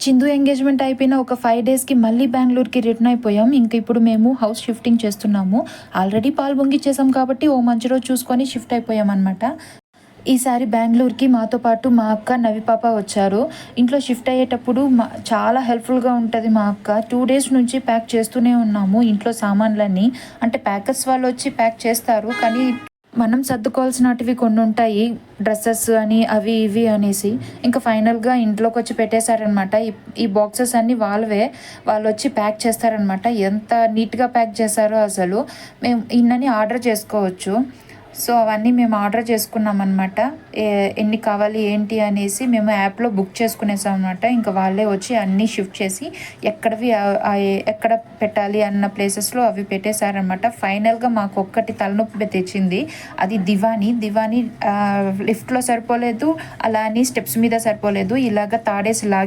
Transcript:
చిందు ఎంగేజ్మెంట్ అయిపోయిన ఒక ఫైవ్ డేస్కి మళ్ళీ బెంగళూరుకి రిటర్న్ అయిపోయాం. ఇంక ఇప్పుడు మేము హౌస్ షిఫ్టింగ్ చేస్తున్నాము. ఆల్రెడీ పాలు పొంగిచ్చేసాం కాబట్టి ఓ మంచి రోజు చూసుకొని షిఫ్ట్ అయిపోయాం అనమాట ఈసారి బెంగళూరుకి మాతో పాటు మా అక్క నవిపాప వచ్చారు. ఇంట్లో షిఫ్ట్ అయ్యేటప్పుడు మా చాలా హెల్ప్ఫుల్గా ఉంటుంది మా అక్క. టూ డేస్ నుంచి ప్యాక్ చేస్తూనే ఉన్నాము ఇంట్లో సామాన్లన్నీ. అంటే ప్యాకర్స్ వాళ్ళు వచ్చి ప్యాక్ చేస్తారు కానీ మనం సర్దుకోవాల్సినటివి కొన్ని ఉంటాయి డ్రెస్సెస్ అని అవి ఇవి అనేసి. ఇంకా ఫైనల్గా ఇంట్లోకి వచ్చి పెట్టేశారనమాట. ఈ ఈ బాక్సెస్ అన్నీ వాళ్ళవే. వాళ్ళు వచ్చి ప్యాక్ చేస్తారనమాట. ఎంత నీట్గా ప్యాక్ చేశారో అసలు. మేము ఇన్నని ఆర్డర్ చేసుకోవచ్చు. సో అవన్నీ మేము ఆర్డర్ చేసుకున్నాం అనమాట ఎన్ని కావాలి ఏంటి అనేసి మేము యాప్లో బుక్ చేసుకునేసాం అనమాట ఇంకా వాళ్ళే వచ్చి అన్నీ షిఫ్ట్ చేసి ఎక్కడవి ఎక్కడ పెట్టాలి అన్న ప్లేసెస్లో అవి పెట్టేశారనమాట ఫైనల్గా మాకు ఒక్కటి తలనొప్పి తెచ్చింది. అది దివాని. దివాని లిఫ్ట్లో సరిపోలేదు. అలా అని స్టెప్స్ మీద సరిపోలేదు. ఇలాగ తాడేసి లాగారు.